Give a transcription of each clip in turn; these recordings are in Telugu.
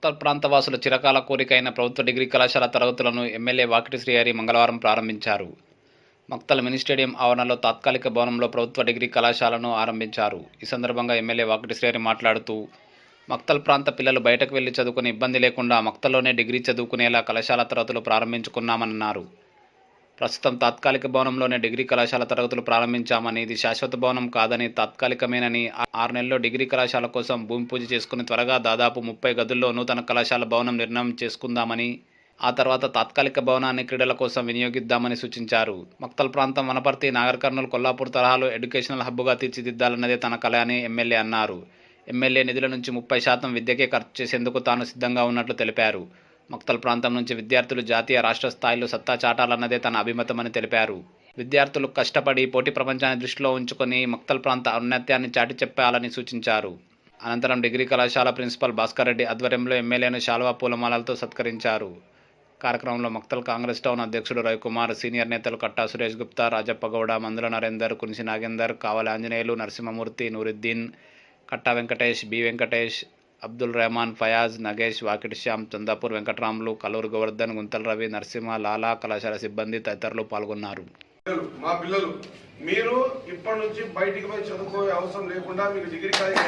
ఉత్తర ప్రాంత వాసుల చిరకాల కోరిక అయిన ప్రభుత్వ డిగ్రీ కళాశాల తరగతులను ఎమ్మెల్యే వాకిటి శ్రీహరి మంగళవారం ప్రారంభించారు. మక్తల్ మినీ స్టేడియం ఆవరణలో తాత్కాలిక భవనంలో ప్రభుత్వ డిగ్రీ కళాశాలను ఆరంభించారు. ఈ సందర్భంగా ఎమ్మెల్యే వాకిటి శ్రీహరి మాట్లాడుతూ మక్తల్ ప్రాంత పిల్లలు బయటకు వెళ్ళి చదువుకునే ఇబ్బంది లేకుండా మక్తల్లోనే డిగ్రీ చదువుకునేలా కళాశాల తరగతులు ప్రారంభించుకున్నామన్నారు. ప్రస్తుతం తాత్కాలిక భవనంలోనే డిగ్రీ కళాశాల తరగతులు ప్రారంభించామని ఇది శాశ్వత భవనం కాదని తాత్కాలికమేనని ఆరు నెలల్లో డిగ్రీ కళాశాల కోసం భూమి పూజ చేసుకుని త్వరగా దాదాపు ముప్పై గదుల్లో నూతన కళాశాల భవనం నిర్ణయం చేసుకుందామని ఆ తర్వాత తాత్కాలిక భవనాన్ని క్రీడల కోసం వినియోగిద్దామని సూచించారు. మక్తల్ ప్రాంతం వనపర్తి నాగర్ కర్నూలు కొల్లాపూర్ తరహాలో ఎడ్యుకేషనల్ హబ్గా తీర్చిదిద్దాలన్నదే తన కళ అని ఎమ్మెల్యే అన్నారు. ఎమ్మెల్యే నిధుల నుంచి ముప్పై శాతం విద్యకే ఖర్చు చేసేందుకు తాను సిద్ధంగా ఉన్నట్లు తెలిపారు. మక్తల్ ప్రాంతం నుంచి విద్యార్థులు జాతీయ రాష్ట్ర స్థాయిలో సత్తా చాటాలన్నదే తన అభిమతమని తెలిపారు. విద్యార్థులు కష్టపడి పోటీ ప్రపంచాన్ని దృష్టిలో ఉంచుకొని మక్తల్ ప్రాంత ఔన్నత్యాన్ని చాటి చెప్పాలని సూచించారు. అనంతరం డిగ్రీ కళాశాల ప్రిన్సిపల్ భాస్కర్ రెడ్డి ఆధ్వర్యంలో ఎమ్మెల్యేను శాల్వా పూలమాలలతో సత్కరించారు. కార్యక్రమంలో మక్తల్ కాంగ్రెస్ టౌన్ అధ్యక్షుడు రవికుమార్ సీనియర్ నేతలు కట్టా సురేష్ గుప్తా రాజప్ప గౌడ మందుల నరేందర్ కునిసి నాగేందర్ కావలి ఆంజనేయులు నరసింహమూర్తి నూరుద్దీన్ కట్టా వెంకటేష్ బి వెంకటేష్ అబ్దుల్ రెహమాన్ ఫయాజ్ నగేష్ వాకిటిశ్యామ్ చందాపూర్ వెంకటరాములు కలూరు గోవర్ధన్ గుంతల రవి నరసింహ లాలా కళాశాల సిబ్బంది తదితరులు పాల్గొన్నారు. మా పిల్లలు మీరు ఇప్పటి నుంచి బయటికి పోయి చదువుకోవే అవసరం లేకుండా మీకు డిగ్రీ కాలేజ్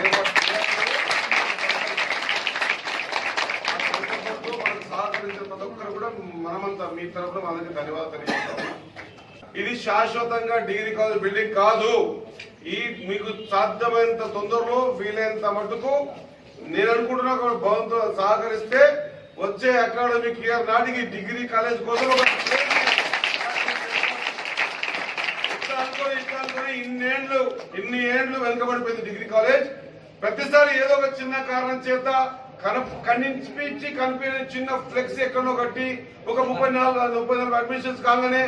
సహకరించిన ప్రతి ఒక్కరు కూడా మనమంతా మీ తరఫున ధన్యవాదాలు ఇది శాశ్వతంగా డిగ్రీ కాలేజ్ బిల్డింగ్ కాదు. ఈ మీకు సాధ్యమైనంత తొందరలో వీలైనంత మటుకు నేను అనుకుంటున్నా ఒక భవన్తో సహకరిస్తే వచ్చే అకాడమిక్ ఇయర్ నాటికి డిగ్రీ కాలేజ్ కోసం ఒక అనుకోని ఇన్నేళ్ళు ఇన్ని ఏండ్లు వెనుకబడిపోయింది డిగ్రీ కాలేజ్. ప్రతిసారి ఏదో ఒక చిన్న కారణం చేత కనిపించి కనిపించిన చిన్న ఫ్లెక్స్ ఎక్కడో కట్టి ఒక ముప్పై నాలుగు ముప్పై నాలుగు అడ్మిషన్స్ కాగానే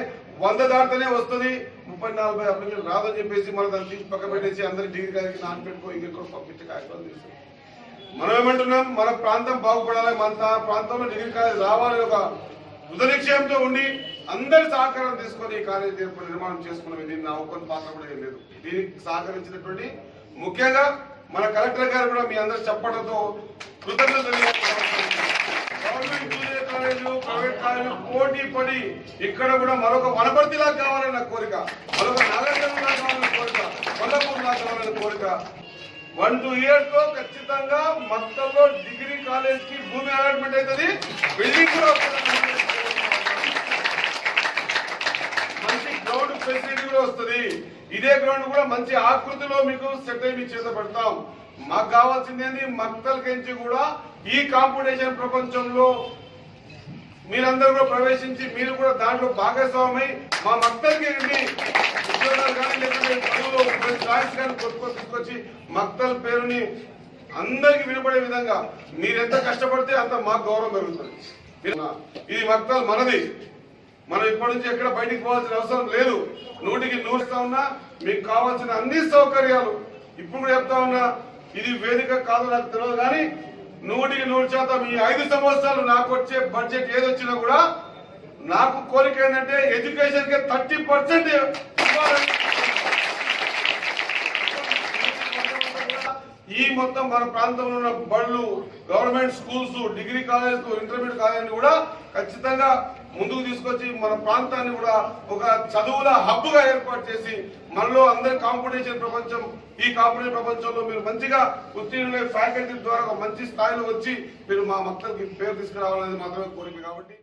వంద దాటితేనే వస్తుంది. ముప్పై నలభై అప్లికేషన్ రాదని చెప్పేసి మన దాన్ని తీసి పక్క పెట్టేసి అందరి డిగ్రీ కాలేజీకి నాన్ పెట్టుకో ఇంకెక్కడ పంపించే కార్యక్రమం చేస్తుంది. మనం ఏమంటున్నాం? మన ప్రాంతం బాగుపడాలి మన ప్రాంతంలో డిగ్రీ కాలేజ్ రావాలని ఒక కృతనిశ్చయంతో ఉండి అందరి సహకారం తీసుకొని ఈ కాలేజ్ నిర్మాణం చేసుకున్నాం దీన్ని నా ఒక్కరి పాత్ర కూడా ఏం లేదు. దీనికి సహకరించినటువంటి ముఖ్యంగా మన కలెక్టర్ గారు కూడా మీ అందరు చెప్పడంతో కృతజ్ఞతలు గవర్నమెంట్ జూనియర్ కాలేజీలు ప్రైవేట్ కాలేజీలు పోటీ పడి ఇక్కడ కూడా మరొక వనపర్తిలా కావాలన్న కోరిక మరొక నాగరికంలా కావాలన్న కోరిక కొల్లపూర్లా కావాలన్న కోరిక వన్ టూ ఇయర్స్లో ఖచ్చితంగా మొత్తంలో డిగ్రీ కాలేజ్కి భూమి అలాట్మెంట్ అవుతుంది బిల్డింగ్ కూడా మంచి గ్రౌండ్ ఫెసిలిటీ కూడా వస్తుంది. ఇదే గ్రౌండ్ కూడా మంచి ఆకృతిలో మీకు సెట్ అయి చేత పెడతాం. మాకు కావాల్సింది ఏంది? మక్తల్ కెంచి కూడా ఈ కాంపిటీషన్ ప్రపంచంలో మీరందరూ కూడా ప్రవేశించి మీరు కూడా దాంట్లో భాగస్వామై. మా మక్తల్కి వెళ్ళి ఉద్యోగాలు కానీ లేకపోతే చదువులో ఛాయిస్ కొత్త కొత్త తీసుకొచ్చి మక్తల్ పేరుని అందరికి వినపడే విధంగా మీరు ఎంత కష్టపడితే అంత మాకు గౌరవం పెరుగుతుంది ఇది మక్తల్ మనది. మనం ఇప్పటి నుంచి ఎక్కడ బయటికి పోవాల్సిన అవసరం లేదు. నూటికి నూరుస్తా ఉన్నా మీకు కావాల్సిన అన్ని సౌకర్యాలు ఇప్పుడు కూడా చెప్తా ఉన్నా ఇది వేదిక కాదు నాకు తెలియదు కానీ నూటికి నూరు శాతం ఈ ఐదు సంవత్సరాలు నాకు వచ్చే బడ్జెట్ ఏదొచ్చినా కూడా నాకు కోరిక ఏంటంటే ఎడ్యుకేషన్కి థర్టీ పర్సెంట్ ఈ మొత్తం మన ప్రాంతంలో ఉన్న బళ్ళు government schools degree college intermediate college కూడా ఖచ్చితంగా ముందుకు తీసుకొచ్చి మన ప్రాంతాన్ని కూడా ఒక చదువుల హబ్గా ఏర్పాటు చేసి మనలో అందరి కాంపిటీషన్ ప్రపంచం ఈ కాంపిటీషన్ ప్రపంచంలో మీరు మంచిగా ఉత్తీర్ణులై ఫ్యాకల్టీ ద్వారా ఒక మంచి స్థాయిలో వచ్చి మీరు మా మక్కలకి పేరు తీసుకురావాలనేది మాత్రమే కోరిక కాబట్టి